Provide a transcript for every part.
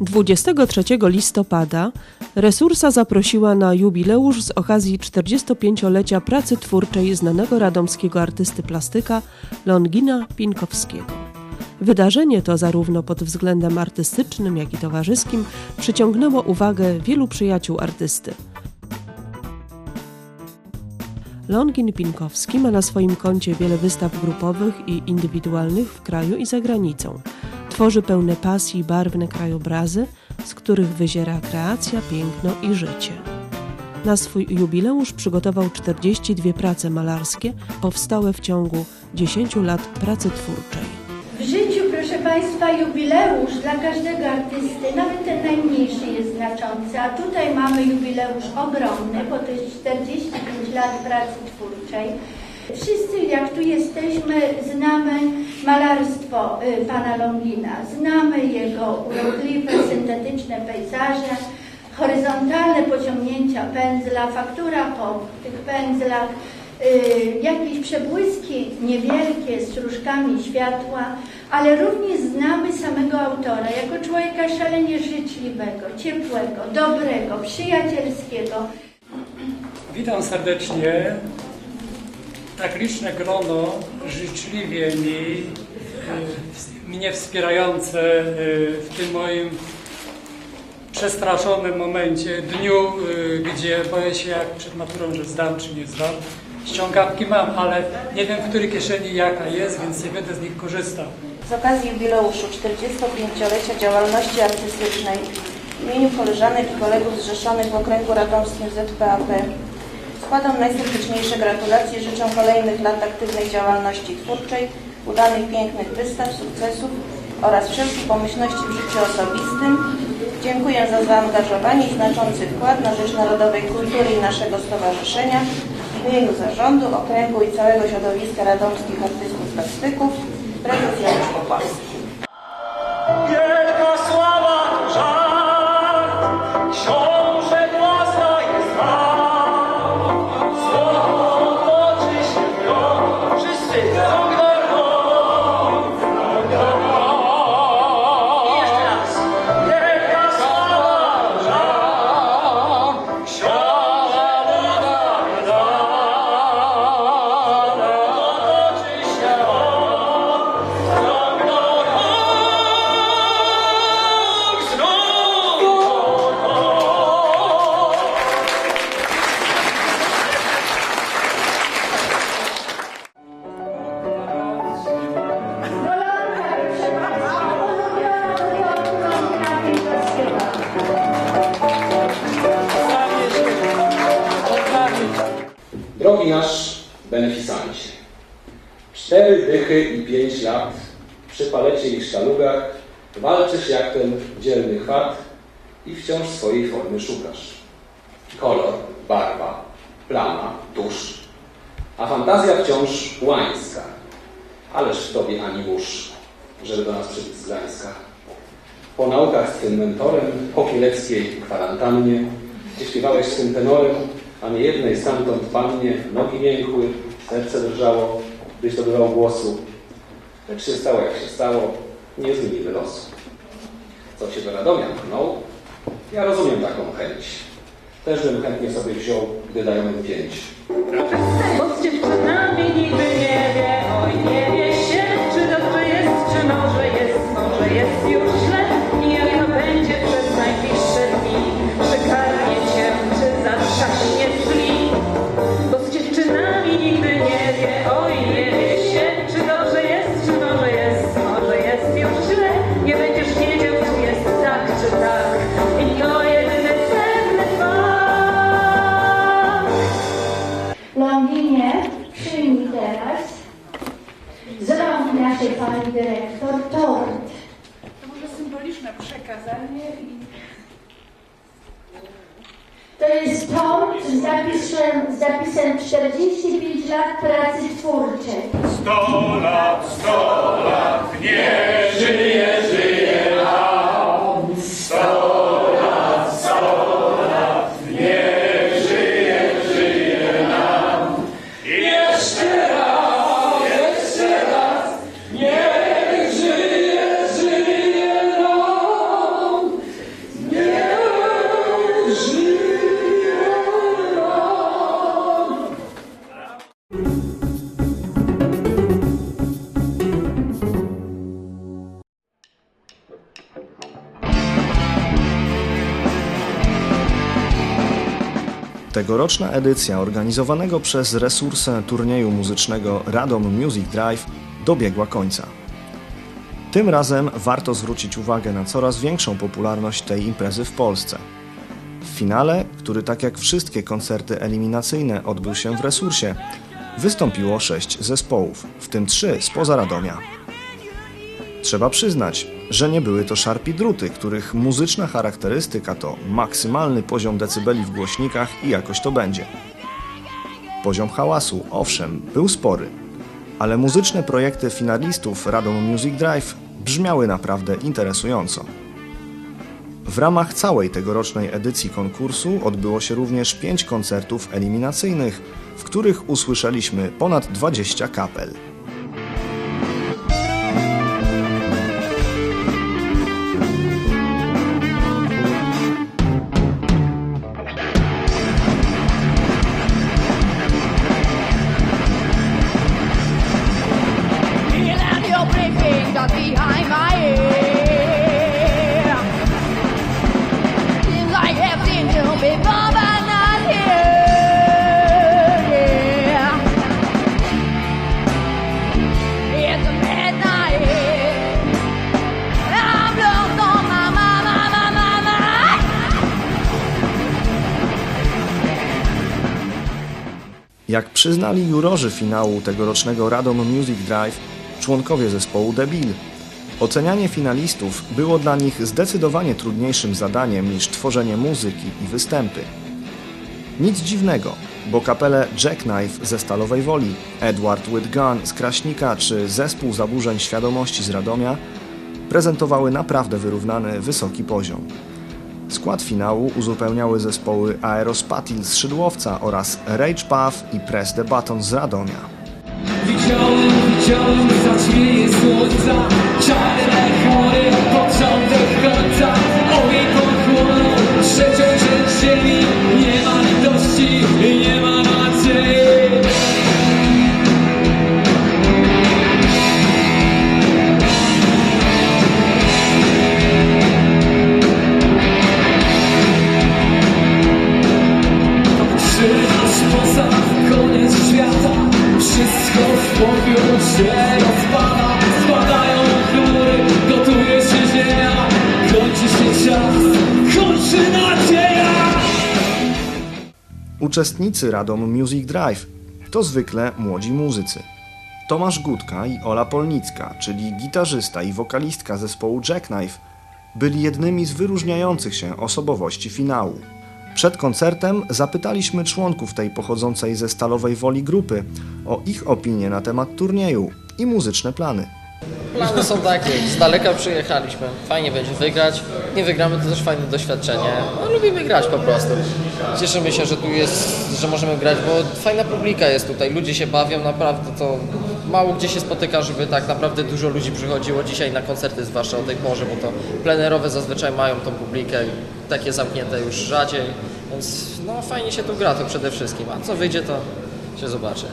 23 listopada Resursa zaprosiła na jubileusz z okazji 45-lecia pracy twórczej znanego radomskiego artysty plastyka Longina Pinkowskiego. Wydarzenie to zarówno pod względem artystycznym, jak i towarzyskim przyciągnęło uwagę wielu przyjaciół artysty. Longin Pinkowski ma na swoim koncie wiele wystaw grupowych i indywidualnych w kraju i za granicą. Tworzy pełne pasji barwne krajobrazy, z których wyziera kreacja, piękno i życie. Na swój jubileusz przygotował 42 prace malarskie powstałe w ciągu 10 lat pracy twórczej. W życiu, proszę Państwa, jubileusz dla każdego artysty, nawet ten najmniejszy jest znaczący, a tutaj mamy jubileusz ogromny, bo to jest 45 lat pracy twórczej. Wszyscy, jak tu jesteśmy, znamy malarstwo y, pana Longina, znamy jego urokliwe, syntetyczne pejzaże, horyzontalne pociągnięcia pędzla, faktura po tych pędzlach, y, jakieś przebłyski niewielkie z stróżkami światła, ale również znamy samego autora jako człowieka szalenie życzliwego, ciepłego, dobrego, przyjacielskiego. Witam serdecznie. Tak liczne grono życzliwie mi, y, mnie wspierające y, w tym moim przestraszonym momencie, dniu, y, gdzie boję się jak przed maturą, że zdam czy nie zdam. Ściągawki mam, ale nie wiem w której kieszeni jaka jest, więc nie będę z nich korzystał. Z okazji jubileuszu 45-lecia działalności artystycznej w imieniu koleżanek i kolegów zrzeszonych w okręgu radomskim ZPAP składam najserdeczniejsze gratulacje, życzę kolejnych lat aktywnej działalności twórczej, udanych pięknych wystaw, sukcesów oraz wszelkiej pomyślności w życiu osobistym. Dziękuję za zaangażowanie i znaczący wkład na rzecz narodowej kultury i naszego stowarzyszenia w imieniu zarządu, okręgu i całego środowiska radomskich artystów plastyków, prezes Janusz Popławski. Kolor, barwa, plama, tusz, a fantazja wciąż łańska. Ależ w tobie ani mórz, żeby do nas przybić z Gdańska. Po naukach z tym mentorem, po kieleckiej kwarantannie, gdzie śpiewałeś z tym tenorem, a nie jednej stamtąd pannie nogi miękły, serce drżało, gdyś dobywał głosu. Lecz się stało jak się stało, nie zmienimy losu. Co cię do Radomia pchnął? Ja rozumiem taką chęć. Też bym chętnie sobie wziął, gdy dają mi pięć. Bo z dziewczynami nigdy nie wie, oj nie tort z zapisem, z zapisem 45 lat pracy twórczej. Sto lat, sto lat, nie żyje, żyje Tegoroczna edycja organizowanego przez resursę turnieju muzycznego Radom Music Drive dobiegła końca. Tym razem warto zwrócić uwagę na coraz większą popularność tej imprezy w Polsce. W finale, który tak jak wszystkie koncerty eliminacyjne odbył się w resursie, wystąpiło sześć zespołów, w tym trzy spoza Radomia. Trzeba przyznać, że nie były to szarpi druty, których muzyczna charakterystyka to maksymalny poziom decybeli w głośnikach i jakoś to będzie. Poziom hałasu, owszem, był spory, ale muzyczne projekty finalistów Radom Music Drive brzmiały naprawdę interesująco. W ramach całej tegorocznej edycji konkursu odbyło się również pięć koncertów eliminacyjnych, w których usłyszeliśmy ponad 20 kapel. Przyznali jurorzy finału tegorocznego Radom Music Drive, członkowie zespołu Debil, ocenianie finalistów było dla nich zdecydowanie trudniejszym zadaniem niż tworzenie muzyki i występy. Nic dziwnego, bo kapele Jackknife ze Stalowej Woli, Edward with Gun z Kraśnika czy Zespół Zaburzeń Świadomości z Radomia prezentowały naprawdę wyrównany, wysoki poziom. Skład finału uzupełniały zespoły Aerospatil z Szydłowca oraz Rage Puff i Press the Button z Radomia. Widziałem, widziałem, słońca. Czarne początek końca. Trzecią część ziemi. Nie ma litości, Uczestnicy Radom Music Drive to zwykle młodzi muzycy. Tomasz Gutka i Ola Polnicka, czyli gitarzysta i wokalistka zespołu Jackknife, byli jednymi z wyróżniających się osobowości finału. Przed koncertem zapytaliśmy członków tej pochodzącej ze Stalowej Woli grupy o ich opinie na temat turnieju i muzyczne plany. Plany są takie, z daleka przyjechaliśmy, fajnie będzie wygrać, nie wygramy to też fajne doświadczenie, no lubimy grać po prostu. Cieszymy się, że tu jest, że możemy grać, bo fajna publika jest tutaj, ludzie się bawią, naprawdę to mało gdzie się spotyka, żeby tak naprawdę dużo ludzi przychodziło dzisiaj na koncerty, zwłaszcza o tej porze, bo to plenerowe zazwyczaj mają tą publikę, takie zamknięte już rzadziej, więc no fajnie się tu gra to przede wszystkim, a co wyjdzie to się zobaczy.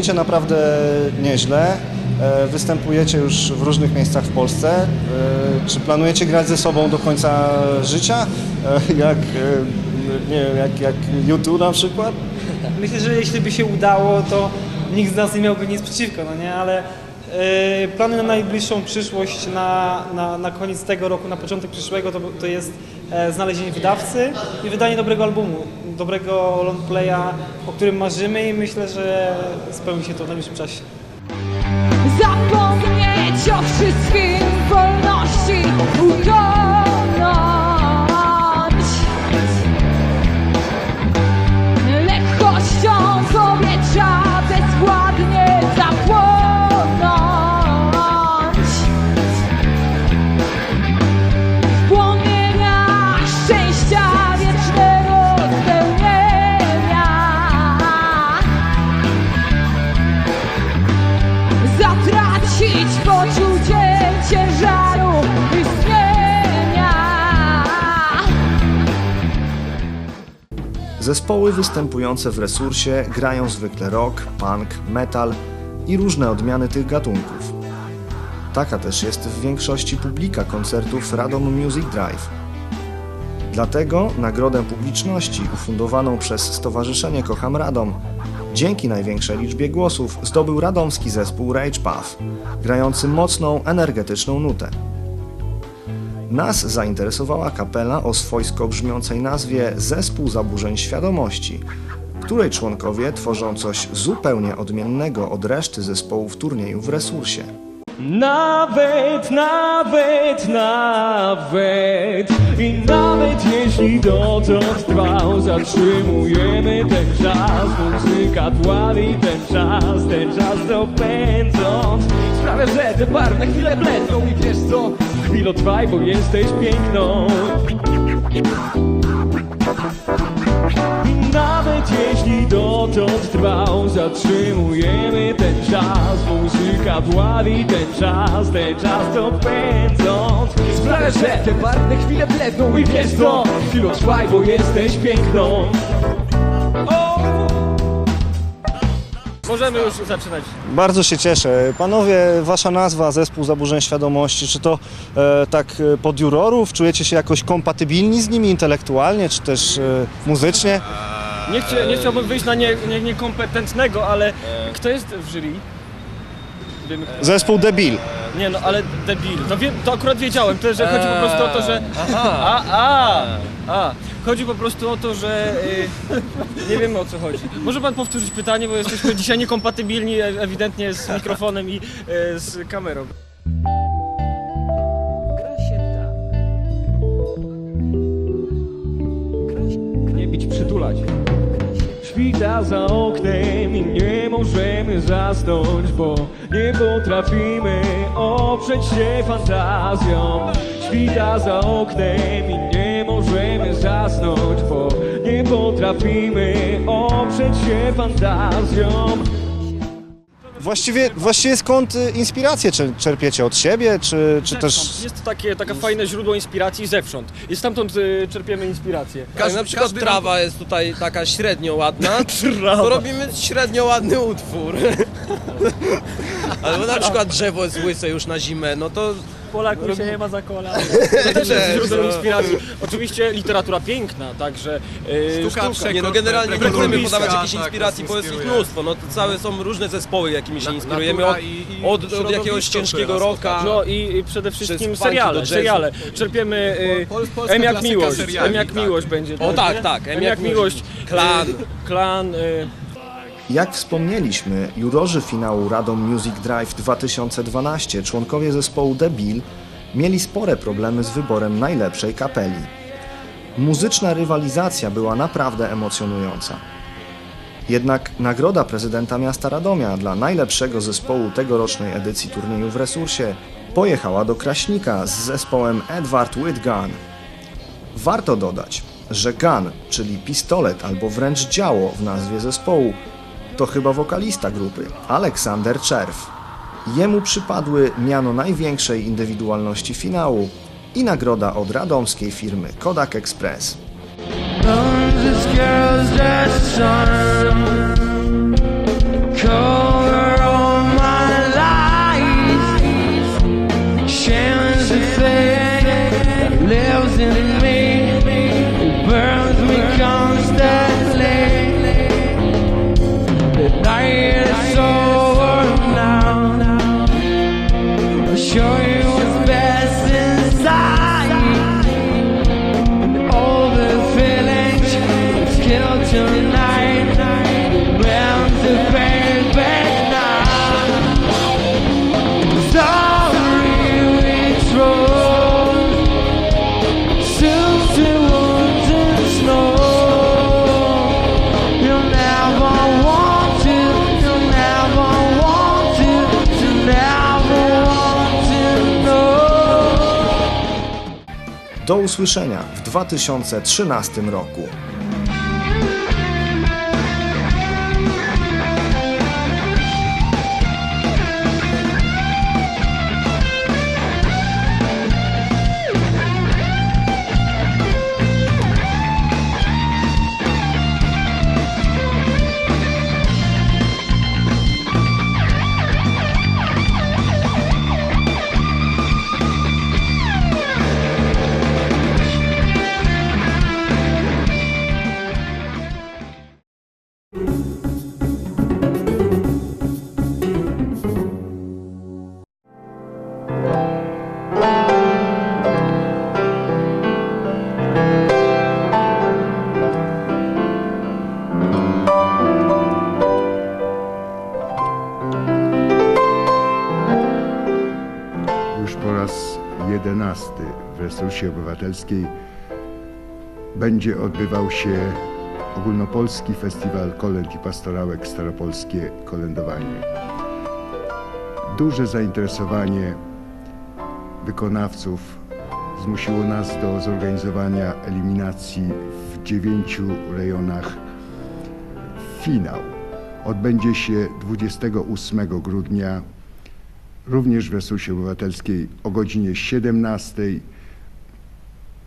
Brzmicie naprawdę nieźle. E, Występujecie już w różnych miejscach w Polsce. E, Czy planujecie grać ze sobą do końca życia? E, Jak, nie wiem, jak, jak YouTube na przykład? Myślę, że jeśli by się udało, to nikt z nas nie miałby nic przeciwko, no nie? Ale plany na najbliższą przyszłość, na, na, na koniec tego roku, na początek przyszłego, to, to jest znalezienie wydawcy i wydanie dobrego albumu, dobrego longplaya, o którym marzymy i myślę, że spełni się to w najbliższym czasie. Zapomnieć o wszystkim wolności utonąć. Zespoły występujące w resursie grają zwykle rock, punk, metal i różne odmiany tych gatunków. Taka też jest w większości publika koncertów Radom Music Drive. Dlatego nagrodę publiczności ufundowaną przez Stowarzyszenie Kocham Radom dzięki największej liczbie głosów zdobył radomski zespół Rage Puff, grający mocną, energetyczną nutę. Nas zainteresowała kapela o swojsko brzmiącej nazwie Zespół Zaburzeń Świadomości, której członkowie tworzą coś zupełnie odmiennego od reszty zespołów turnieju w resursie. Nawet, nawet, nawet I nawet jeśli dotąd trwał Zatrzymujemy ten czas Muzyka dławi ten czas Ten czas dopędząc Sprawia, że te barwne chwile bledną I wiesz co? Chwilo trwaj, bo jesteś piękną. Nawet jeśli dotąd trwał Zatrzymujemy ten czas Muzyka dławi ten czas Ten czas dopędząc Sprawia, że te barwne chwile bledną I wiesz co? Chwilo trwaj, bo jesteś piękną Możemy już zaczynać. Bardzo się cieszę. Panowie, wasza nazwa, Zespół Zaburzeń Świadomości, czy to e, tak e, pod jurorów? Czujecie się jakoś kompatybilni z nimi intelektualnie, czy też e, muzycznie? Nie, chcia, nie chciałbym wyjść na nie, nie, niekompetentnego, ale kto jest w jury? Kto- Zespół Debil. Nie no, ale debil. To, wie, to akurat wiedziałem, to, że chodzi po prostu o to, że... Aha. A, a, a. Chodzi po prostu o to, że y, nie wiemy o co chodzi. Może pan powtórzyć pytanie, bo jesteśmy dzisiaj niekompatybilni e- ewidentnie z mikrofonem i e, z kamerą. Nie bić, przytulać Świta za oknem nie możemy zasnąć Bo nie potrafimy oprzeć się fantazjom. Świta za oknem i nie możemy zasnąć Bo nie potrafimy oprzeć się fantazjom Właściwie, właściwie skąd y, inspiracje czer- czerpiecie? Od siebie, czy, czy też... Jest to takie, takie fajne źródło inspiracji zewsząd. I stamtąd y, czerpiemy inspirację. Każdy, na przykład trawa jest tutaj taka średnio ładna, to robimy średnio ładny utwór. Albo na przykład drzewo jest łyse już na zimę, no to... Polaków się nie ma za kola. To też jest źródłem inspiracji. Oczywiście literatura piękna, także yy, sztuka, nie no generalnie nie prekolumbijska. podawać jakiejś Tak, inspiracji, bo jest ich mnóstwo. No całe są różne zespoły, jakimi się inspirujemy. Od, od, od jakiegoś ciężkiego rocka. No i przede wszystkim seriale, seriale. Czerpiemy y, polska M jak miłość, M jak tak. miłość będzie. O tak, nie? tak, M jak miłość. Klan. y, Klan. Jak wspomnieliśmy, jurorzy finału Radom Music Drive 2012, członkowie zespołu Debil, mieli spore problemy z wyborem najlepszej kapeli. Muzyczna rywalizacja była naprawdę emocjonująca. Jednak nagroda prezydenta miasta Radomia dla najlepszego zespołu tegorocznej edycji turnieju w resursie pojechała do Kraśnika z zespołem Edward with Gun. Warto dodać, że gun, czyli pistolet albo wręcz działo w nazwie zespołu, to chyba wokalista grupy, Aleksander Czerw. Jemu przypadły miano największej indywidualności finału i nagroda od radomskiej firmy Kodak Express. Do usłyszenia w 2013 roku. Obywatelskiej będzie odbywał się ogólnopolski festiwal kolęd i pastorałek Staropolskie Kolędowanie. Duże zainteresowanie wykonawców zmusiło nas do zorganizowania eliminacji w dziewięciu rejonach. Finał odbędzie się 28 grudnia, również w Resursie Obywatelskiej o godzinie 17.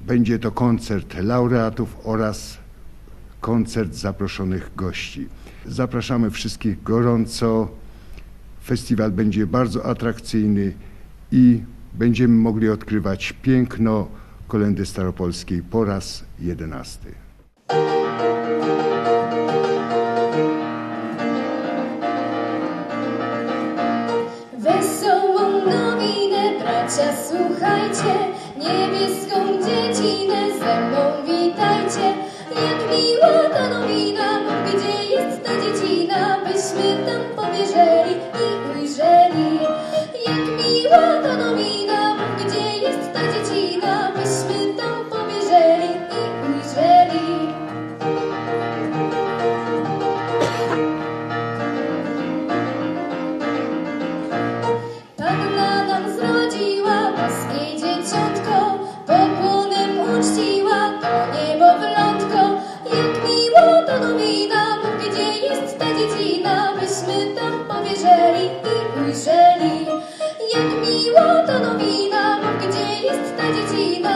Będzie to koncert laureatów oraz koncert zaproszonych gości. Zapraszamy wszystkich gorąco. Festiwal będzie bardzo atrakcyjny i będziemy mogli odkrywać piękno kolendy staropolskiej po raz jedenasty. Bracia, słuchajcie, niebieską dziecinę ze mną witajcie. Jak miła ta nowina, gdzie jest ta dziecina, byśmy tam powierzeli dziecina, byśmy tam powierzeli i ujrzeli. Jak miło to nowina, gdzie jest ta dziecina,